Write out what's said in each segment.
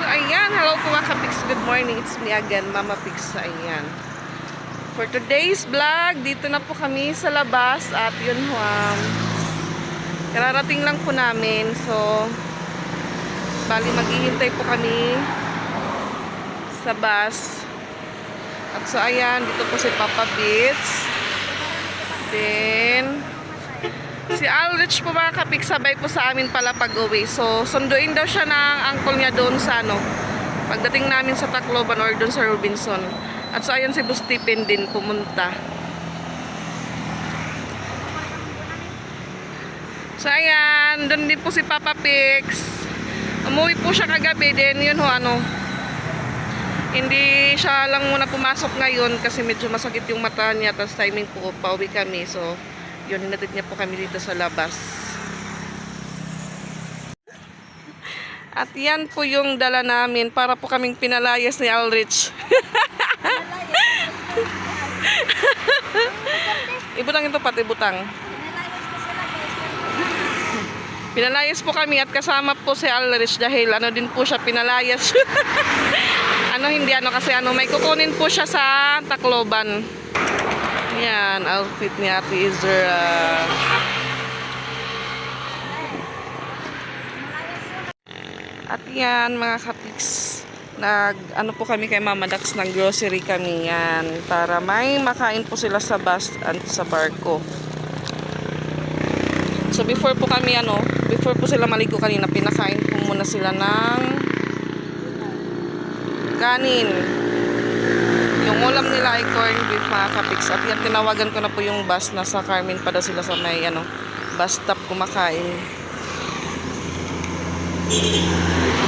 So, ayan. Hello po mga kapiks. Good morning. It's me again, Mama Pix. So, ayan. For today's vlog, dito na po kami sa labas. At yun, um, kararating lang po namin. So, bali maghihintay po kami sa bus. At so, ayan. Dito po si Papa Beats. Then, Si Alrich po mga kapik, sabay po sa amin pala pag-uwi. So, sunduin daw siya ng uncle niya doon sa ano, pagdating namin sa Tacloban or doon sa Robinson. At so, ayan si Stephen din pumunta. So, ayan, doon din po si Papa Pix. Umuwi po siya kagabi din, yun ho, ano, hindi siya lang muna pumasok ngayon kasi medyo masakit yung mata niya tapos timing po pauwi kami so yun hinatid niya po kami dito sa labas at yan po yung dala namin para po kaming pinalayas ni Alrich ibutang ito pati butang Pinalayas po kami at kasama po si Alrich dahil ano din po siya pinalayas. ano hindi ano kasi ano may kukunin po siya sa Tacloban. Yan, outfit ni Ate Izra. At yan mga kapiks, nag ano po kami kay Mama Dax ng grocery kami yan para may makain po sila sa bus at sa barko. So before po kami ano, before po sila maligo kanina, pinakain po muna sila ng kanin. Ulam nila ay corn beef mga. At yan, tinawagan ko na po yung bus. Nasa Carmen pa daw sila sa may ano, bus stop kumakain.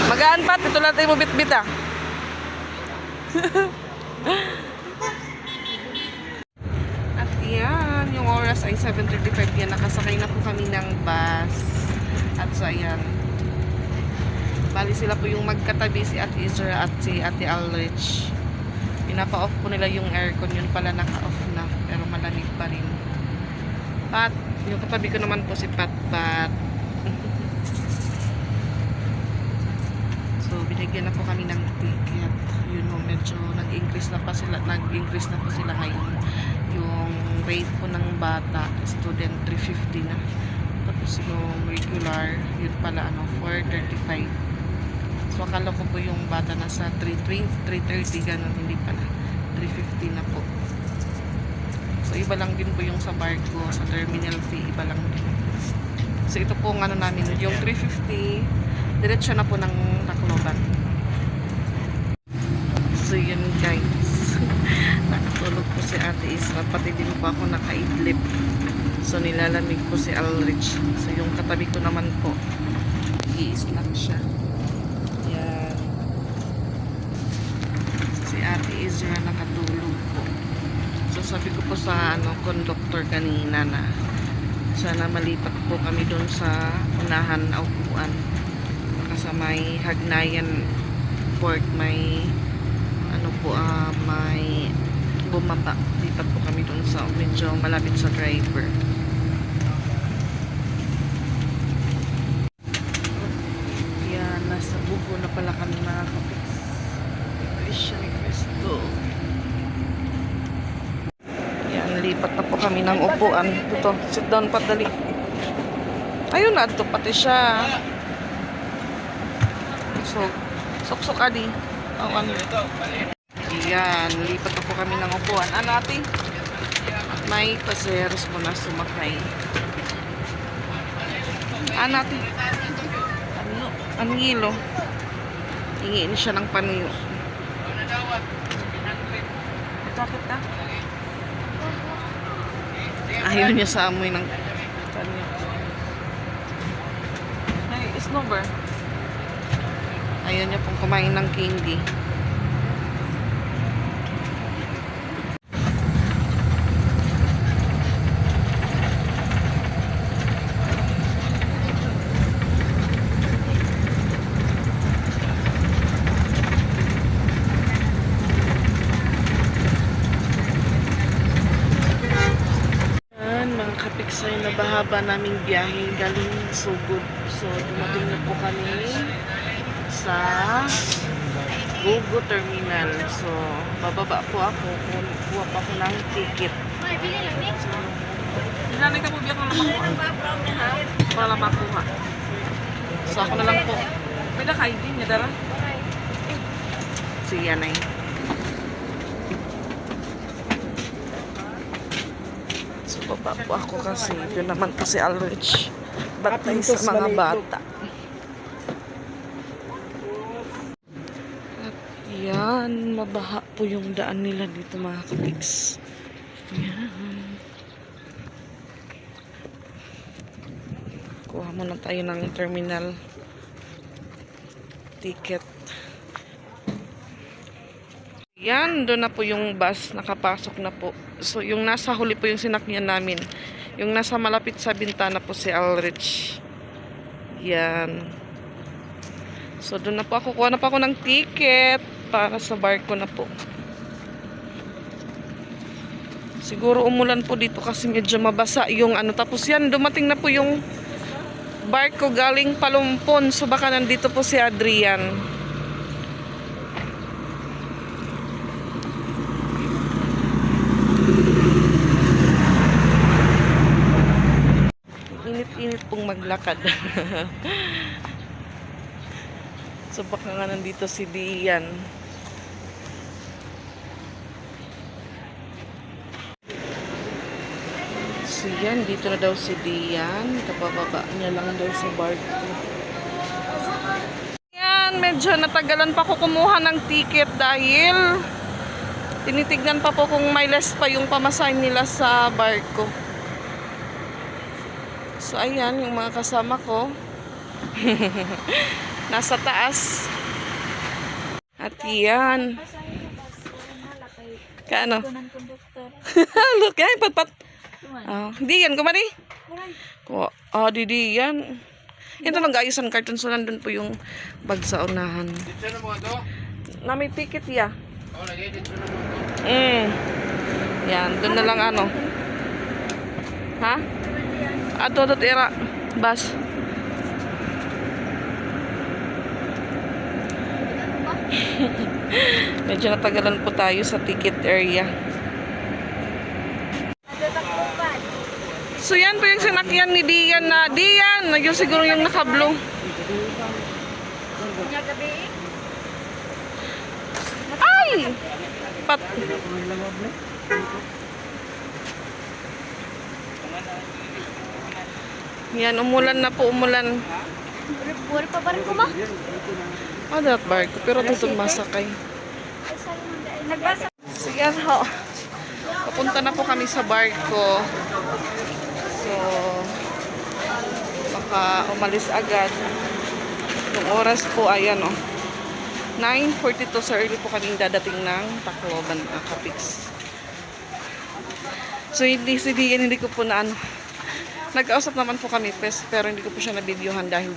Magaan pat, ito lang tayo mo bit-bit ah. At yan, yung oras ay 7.35 yan. Nakasakay na po kami ng bus. At so, ayan. Bali sila po yung magkatabi si Ate Izra at si Ate Alrich. Pinapa-off po nila yung aircon. Yun pala naka-off na. Pero malamig pa rin. Pat, yung katabi ko naman po si Pat Pat. so, binigyan na po kami ng ticket. Yun know, medyo nag-increase na pa sila. Nag-increase na po sila ngayon. Yung rate po ng bata, student 350 na. Tapos yung regular, yun pala ano, 435. So akala ko po yung bata nasa 320, 330 ganun, hindi pala. 350 na po. So iba lang din po yung sa barko, sa terminal fee, iba lang din. So ito po ang ano namin, yung 350, diretso na po ng Tacloban. So yun guys. Nakatulog po si Ate Isra, pati din po ako nakaidlip. So nilalamig po si Alrich. So yung katabi ko naman po, i-snack siya. Yan. Si Ate Izra nakatulog po. So sabi ko po sa ano, conductor kanina na sana malipat po kami doon sa unahan na upuan. Baka sa may Hagnayan port may ano po ah, may bumaba. Lipat po kami doon sa medyo malapit sa driver. Yan, nasa buko na pala kami mga kapiks. Iglesia ni Cristo. Yan, lipat na po kami ng upuan. Ito, sit down pa dali. Ayun na, ito pati siya. So, sok-sok adi. Oh, ano. Yan, lipat na po kami ng upuan. Ano ate? At may paseros mo na sumakay. Ano ate? Ano? Ang hilo. Hingiin siya ng paniyo. Bakit ka? Ayaw niya sa amoy ng paniyo. Ay, snowber. Ayaw niya pong kumain ng candy. Yan, mga kapiksay bahaba naming biyahe galing Sugod. So, dumating na po kami sa Gugu Terminal. So, bababa po ako. Ku- Kuha pa ako ng ticket. Nanay ka po biyak na makuha. Para makuha. So, ako na lang po. Pwede ka ID niya, Dara? Si Yanay. So, baba po ako kasi doon naman po si Alrich. Batay sa mga bata. At yan, mabaha po yung daan nila dito mga kapigs. Yan. Kuha muna tayo ng terminal ticket. Yan, doon na po yung bus, nakapasok na po. So, yung nasa huli po yung sinakyan namin. Yung nasa malapit sa bintana po si Alrich. Yan. So, doon na po ako. Kuha na po ako ng ticket para sa barko na po. Siguro umulan po dito kasi medyo mabasa yung ano. Tapos yan, dumating na po yung barko galing Palumpon. So, baka nandito po si Adrian. Init-init pong maglakad. so baka nga nandito si Dian. So yan, dito na daw si Dian. Kapababa niya lang daw sa barko. Yan, medyo natagalan pa ko kumuha ng ticket dahil tinitignan pa po kung may less pa yung pamasahin nila sa barko. So, ayan, yung mga kasama ko. Nasa taas. At yan. Kaano? Look, yan, pat, pat. Ah, di yan, kumari. Ko, ah, di di yan. Ito lang guys, ang carton. So, nandun po yung bag sa unahan. Na may ticket ya. Ito. Mm. Yan, doon na lang ano. Ha? Ato dot era bus. Medyo natagalan po tayo sa ticket area. So yan po yung sinakyan ni Dian na Dian, na yun siguro yung naka-blue. Ay! Pat Yan, umulan na po, umulan. Buwan pa ba rin ko ma? Ah, that barko. Pero dito masakay. Nagbasa. Sige ho. Papunta na po kami sa barko. So, baka umalis agad. Yung oras po, ayan o. 9.42 sa early po kaming dadating ng Tacloban, uh. So, hindi Dian, hindi ko po na ano. Nagkausap naman po kami, pes, pero hindi ko po siya nabidyohan dahil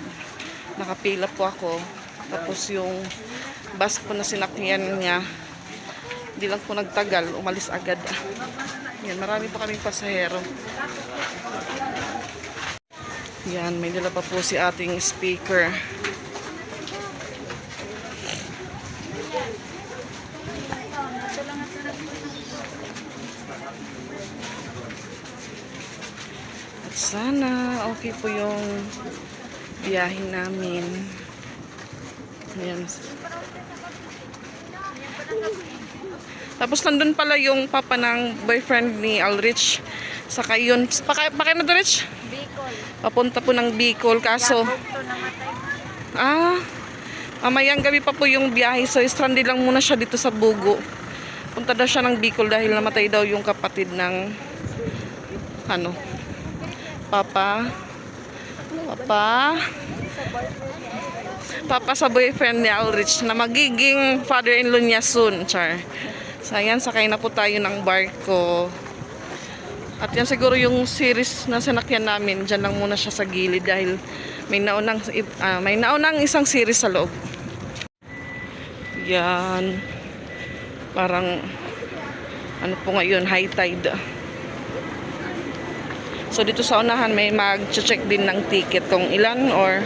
nakapila po ako. Tapos yung bus po na sinakyan niya, hindi lang po nagtagal, umalis agad. Yan, marami po kaming pasahero. Yan, may dala pa po si ating speaker. Sana okay po yung biyahe namin. Ayan. Tapos nandun pala yung papa ng boyfriend ni Alrich. Saka yun, paka, paka na Rich? Bicol. Papunta po ng Bicol. Kaso, ah, mamayang gabi pa po yung biyahe. So, stranded lang muna siya dito sa Bugo. Punta daw siya ng Bicol dahil namatay daw yung kapatid ng, ano, papa, papa, papa sa boyfriend ni Alrich na magiging father-in-law niya soon, char. So, ayan, sakay na po tayo ng barko. At yan siguro yung series na sinakyan namin, dyan lang muna siya sa gilid dahil may naunang, ah, may naunang isang series sa loob. Yan. Parang, ano po ngayon, high tide. So dito sa unahan may mag-check din ng ticket kung ilan or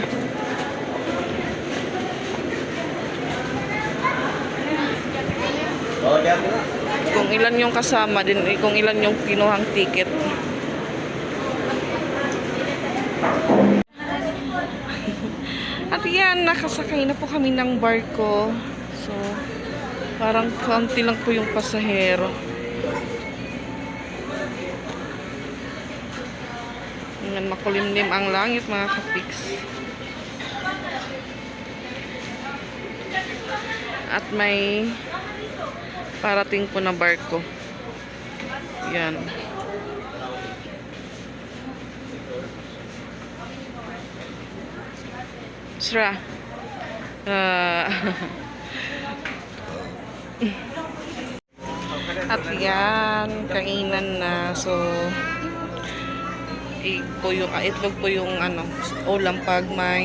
kung ilan yung kasama din kung ilan yung kinuhang ticket. At yan, nakasakay na po kami ng barko. So, parang kaunti lang po yung pasahero. Ngayon, makulimlim ang langit mga kapiks. At may parating po na barko. Yan. Sra. Ah. At yan, kainan na. So, egg po yung, ah, itlog po yung ano, ulam pag may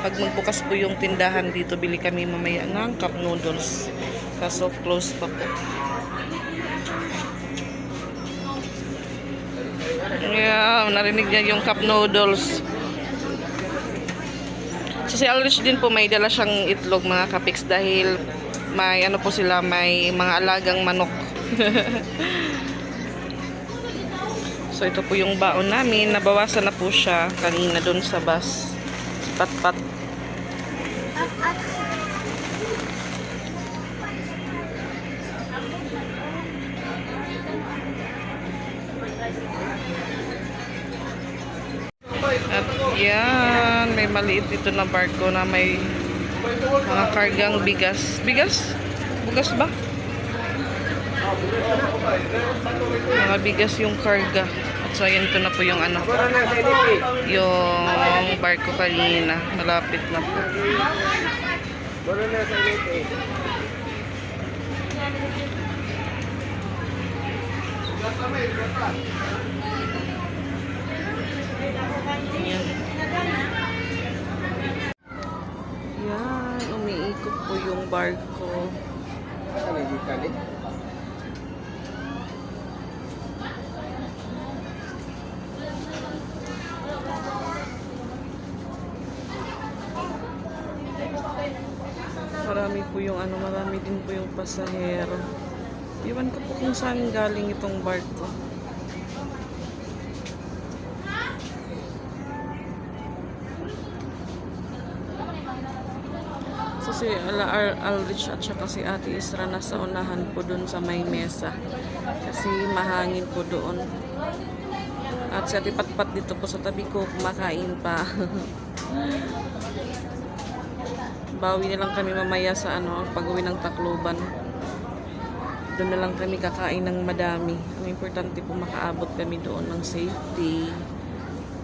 pag magbukas po yung tindahan dito, bili kami mamaya ng cup noodles. Kaso close pa po. Yeah, narinig niya yung cup noodles. So si Alrich din po may dala siyang itlog mga kapiks dahil may ano po sila, may mga alagang manok. so ito po yung baon namin. Nabawasan na po siya kanina doon sa bus. Pat-pat. At yan, may maliit dito na barko na may mga kargang bigas. Bigas? Bugas ba? Mga bigas yung karga. At so, ayan, ito na po yung ano, yung barko kanina. Malapit na po. Yan. Yan, umiikot po yung barko. Marami po yung ano, marami din po yung pasahero. Iwan ko po kung saan galing itong barko. So si Ala Al Alrich at saka si Ate Isra nasa unahan po dun sa may mesa. Kasi mahangin po doon. At si Ate Patpat dito po sa tabi ko kumakain pa. Bawi na lang kami mamaya sa ano, pag-uwi ng Tacloban. Doon na lang kami kakain ng madami. Ang importante po makaabot kami doon ng safety.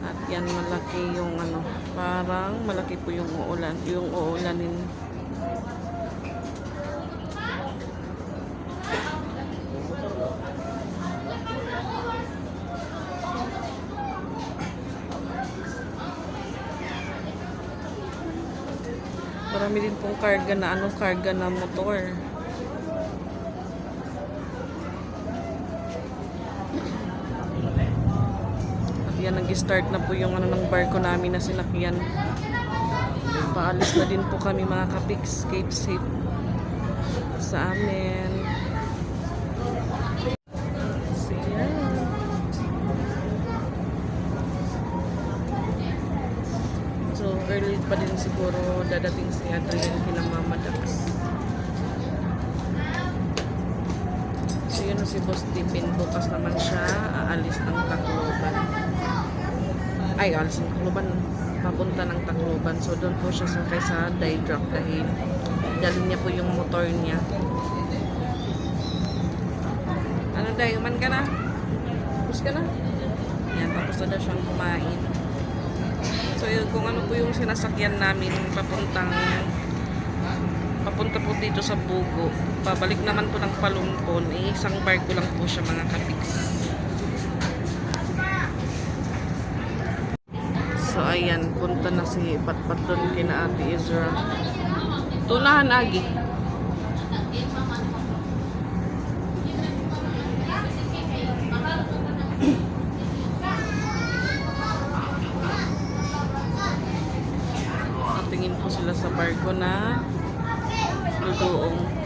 At yan malaki yung ano, parang malaki po yung uulan, yung uulanin. Pong karga na anong karga na motor. At yan, nag-start na po yung ano ng barko namin na sinakyan. Paalis na din po kami mga kapiks, Cape Safe sa amin. So, yan. Early pa din siguro dadating si Adrian kina Mama Dax. So, yun si Boss Tipin. Bukas naman siya aalis ng Tacloban. Ay, aalis ng Tacloban. Papunta ng Tacloban. So, doon po siya sakay sa Daedrock dahil dali niya po yung motor niya. Ano, Day? Uman ka na? Tapos ka na? Yan, tapos na siyang kumain. So yun, kung ano po yung sinasakyan namin papuntang papunta po dito sa Bugo. Pabalik naman po ng Palumpon. Eh, isang barko lang po siya mga kapiks. So ayan, punta na si Patpat kina Ate Ezra. Tunahan agi. Tingin po sila sa barko na ludoong.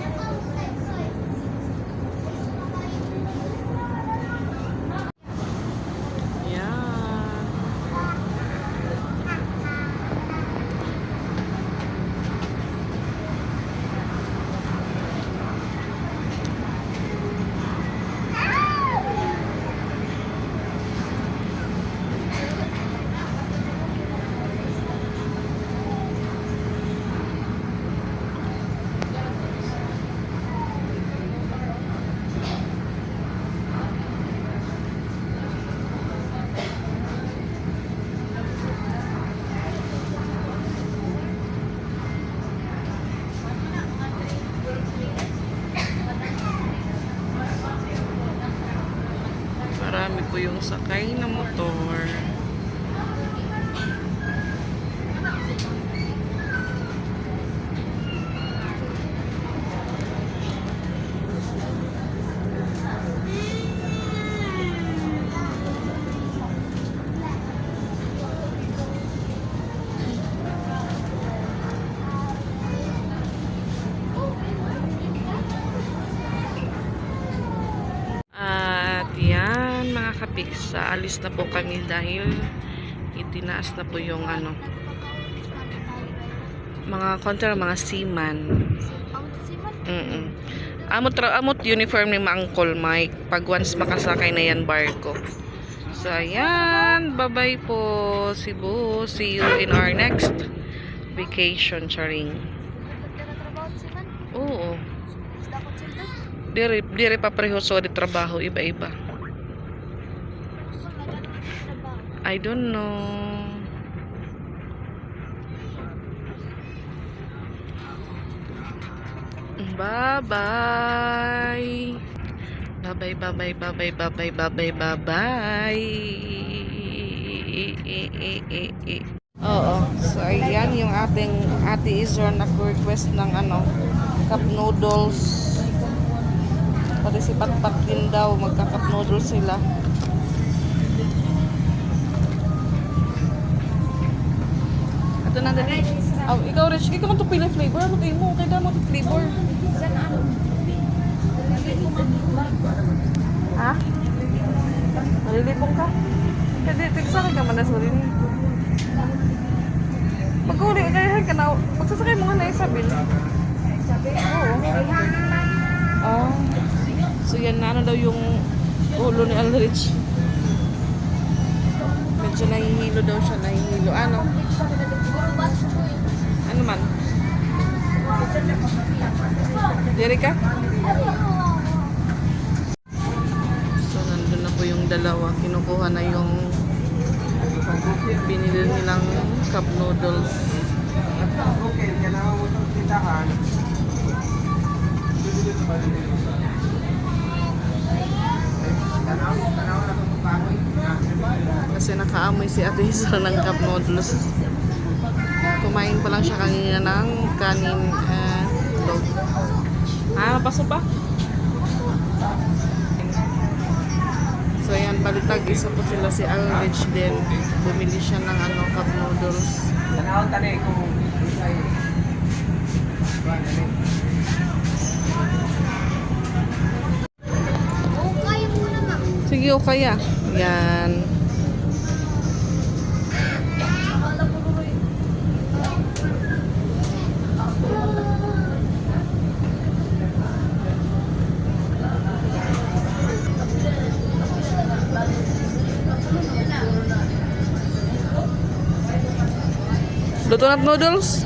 yung sakay na kapiksa, alis na po kami dahil itinaas na po yung ano, mga kontra mga seaman. Siman. Mm Amot, ra- amot uniform ni Maangkol Mike pag once makasakay na yan barko. So ayan, bye-bye po Cebu. See you in our next vacation, Charing. Oo. Dire, dire pa pareho so di trabaho, iba-iba. Trabaho. I don't know. Bye-bye. Bye-bye, bye-bye, bye-bye, bye-bye, bye-bye, bye-bye. Oo. So, ayan yung ating ate Izor na request ng ano, cup noodles. Pati si Patpat din daw, magka-cup noodles sila. Ito na dali. Oh, ikaw Rich, ikaw man to pila flavor. Ano kayo mo? Kaya mo to flavor. Ha? Nalilipong ka? Kasi tigsa ka man na sa rin. Magkuli ka kaya ka na. Magsasakay mo nga na Isabel. Oo. Oh. So yan na ano daw yung ulo ni Alrich. Medyo nahihilo daw siya, nahihilo. Ano? Ano Diri ka? So, nandun na po yung dalawa. Kinukuha na yung binili nilang cup noodles. Okay, kailangan mo itong. Kasi nakaamoy si Ate Isra ng cup noodles. Kumain pa lang siya kanina ng kanin and dog. Ah, paso pa? So yan, balitag isa po sila si Alrich din. Bumili siya ng ano, cup noodles. Tanaw, na ma'am. Sige, o kaya. Yan. Na't noodles?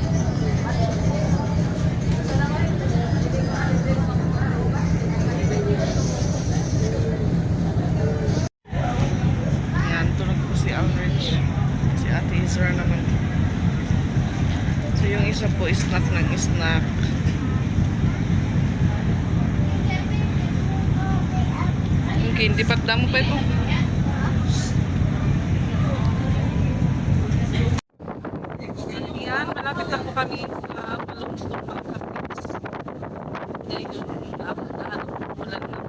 Yan, tulog po si Aldrich. Si Ate Isra naman. So yung isa po snack ng snack. Okay, hindi pa damo pa ito. Yan, malapit na po kami sa Malungsong mga kapits. Ngayon, abot na ano, ulan na.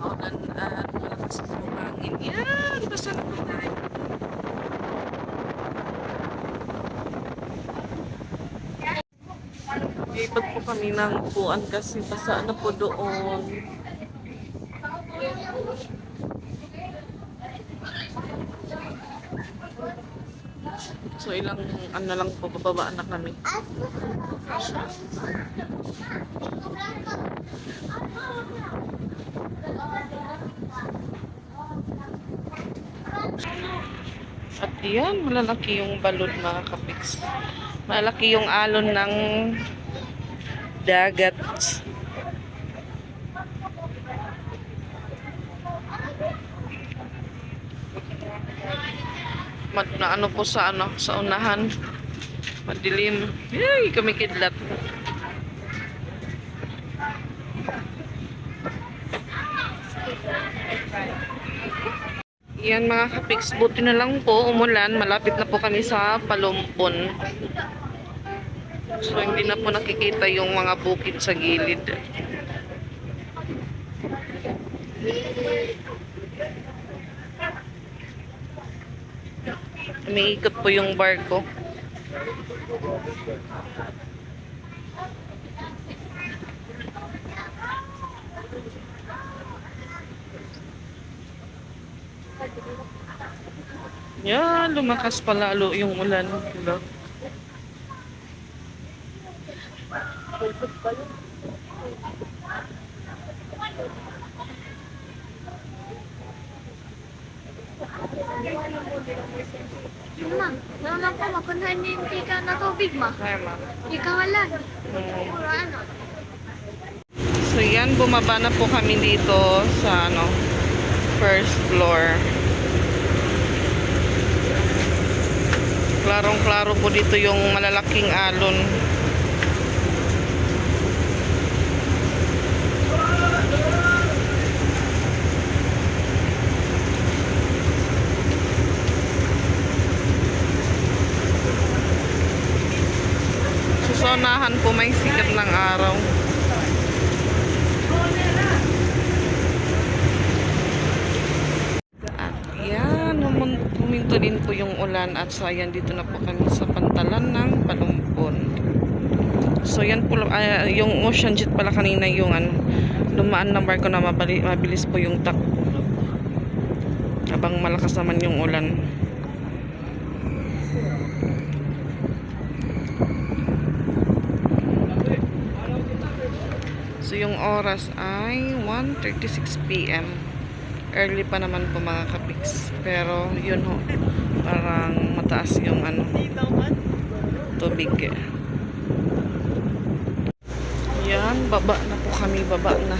Ulan at malakas po hangin. Yan, basta na po tayo. Lipat po kami ng upuan kasi basa na po doon. So ilang ano lang po, bababa na kami. At yan, malalaki yung balon mga kapiks. Malaki yung alon ng dagat. Mag na ano po sa ano, sa unahan. Madilim. Yay, kumikidlat. Yan mga kapiks, buti na lang po umulan. Malapit na po kami sa Palumpon. So, hindi na po nakikita yung mga bukid sa gilid. Umiikot po yung barko. Yan, lumakas pa lalo yung ulan. Diba? Ma'am, meron lang po makunhan niyo yung tika na tubig, ma. Ay, ma. Ika nga lang. Mm. Puro ano. So yan, bumaba na po kami dito sa ano, first floor. Klarong-klaro po dito yung malalaking alon. Susonahan po may sikat ng araw. At yan, huminto din po yung ulan at sayan dito na po kami sa pantalan ng Palumpon. So yan po, ah, yung ocean jet pala kanina yung ano, lumaan ng barko na mabali, mabilis po yung takbo. Habang malakas naman yung ulan. So yung oras ay 1.36 p.m. Early pa naman po mga kapiks. Pero yun ho, parang mataas yung ano, tubig. Yan, baba na po kami, baba na.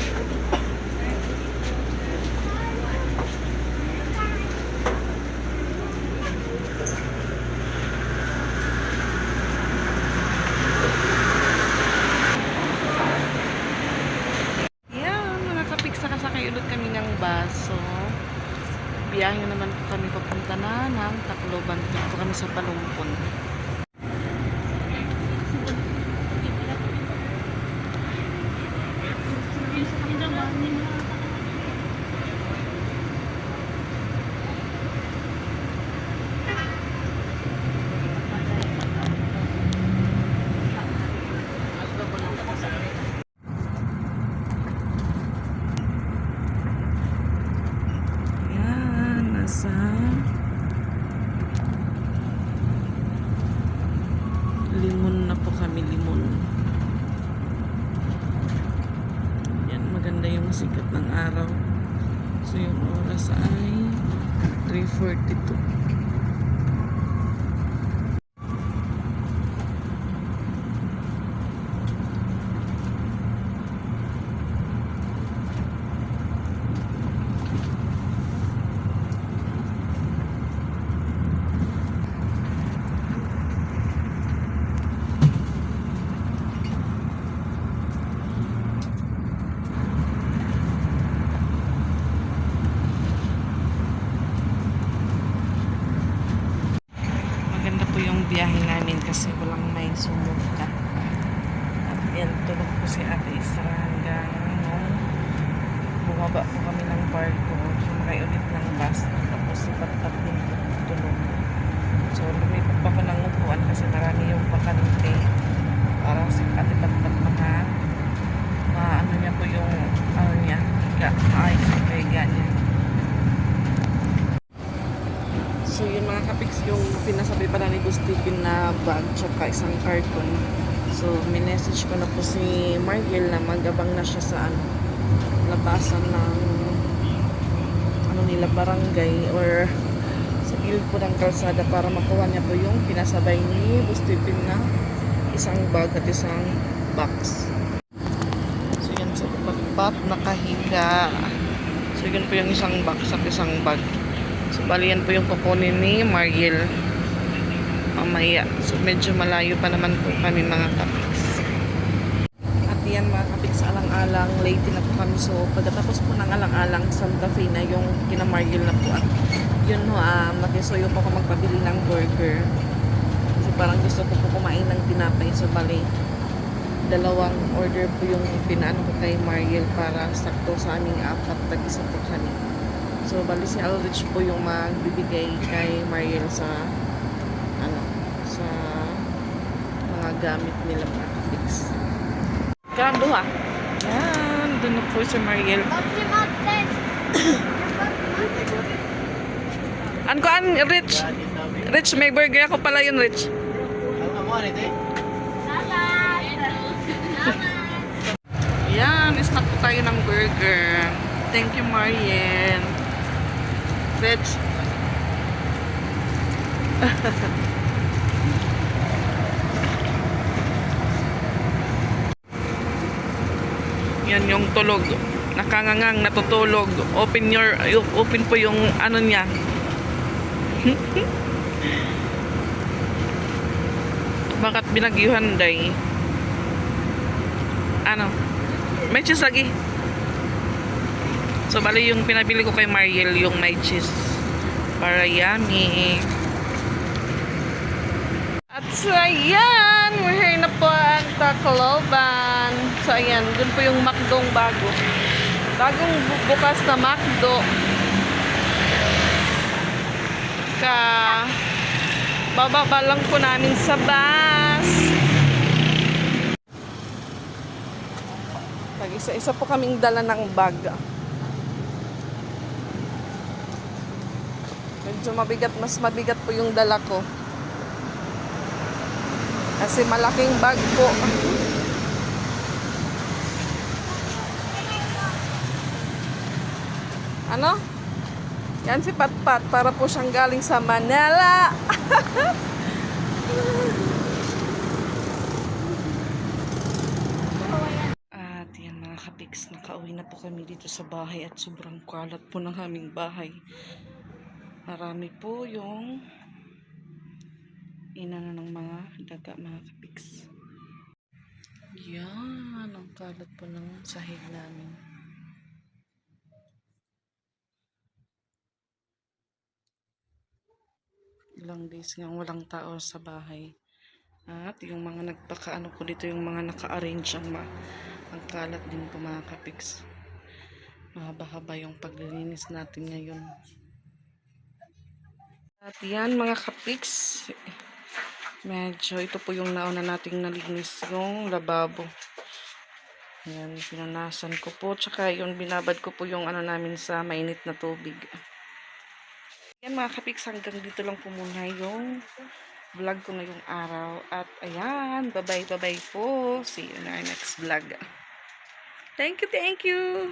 fuerte y. namin kasi walang may sumugka. At yan, tulog po si Ate Isra hanggang nung bumaba po kami ng barko. Sumakay ulit ng bus. Tapos si Patpat din tulog. So, lumipat pa ko ng upuan kasi marami yung bakante. Para si Ate Patpat maka maano niya po yung ano niya, maayos yung kaya niya. So yun mga kapiks, yung pinasabi pala ni Gustipin na bag tsaka isang carton. So minessage ko na po si Margel na magabang na siya sa ano, labasan ng ano nila barangay or sa gilid po ng kalsada para makuha niya po yung pinasabay ni Gustipin na isang bag at isang box. So yan sa pagpat nakahiga. So yun po yung isang box at isang bag. So, bali yan po yung kukunin ni Mariel. Mamaya. So, medyo malayo pa naman po kami mga kapiks. At yan mga kapiks, alang-alang. Late na po kami. So, pagkatapos po ng alang-alang, Santa Fe na yung kina Mariel na po. At yun ho, ah, makisuyo po ako magpabili ng burger. Kasi parang gusto ko po kumain ng tinapay. So, bali, dalawang order po yung pinaano ko kay Mariel para sakto sa aming apat na isa po kami. So, bali si Aldrich po yung magbibigay kay Mariel sa ano, sa mga gamit nila mga fix. Karando ha. Yan, doon na po si Mariel. Ano ko an, Rich? Rich, may burger ako pala yun, Rich. Ang amo, ano ito? Yan, snack po tayo ng burger. Thank you, Mariel. Rich. Yan yung tulog. Nakangangang, natutulog. Open your, open po yung ano niya. Bakit binagyuhan day? Ano? May cheese lagi. So, bali yung pinabili ko kay Mariel, yung may cheese. Para yummy. At so, ayan. We're here na po ang Tacloban. So, ayan. Dun po yung McDong bago. Bagong bu- bukas na McDo. Ka bababa lang po namin sa bus. Pag isa-isa po kaming dala ng bag. Medyo mabigat, mas mabigat po yung dala ko. Kasi malaking bag po. Ano? Yan si Patpat para po siyang galing sa Manila. Kapiks, nakauwi na po kami dito sa bahay at sobrang kalat po ng aming bahay. Marami po yung inano ng mga daga mga kapiks. Yan, ang kalat po ng sahig namin. Ilang days nga walang tao sa bahay. At yung mga nagpakaano po dito, yung mga naka-arrange ang, ang kalat din po mga kapiks. Mahaba-haba yung paglilinis natin ngayon. At yan mga kapiks, medyo ito po yung nauna nating nalinis yung lababo. Yan, pinanasan ko po. Tsaka yun, binabad ko po yung ano namin sa mainit na tubig. Yan mga kapiks, hanggang dito lang po muna yung vlog ko ngayong araw. At ayan, bye-bye, bye-bye po. See you in our next vlog. Thank you, thank you.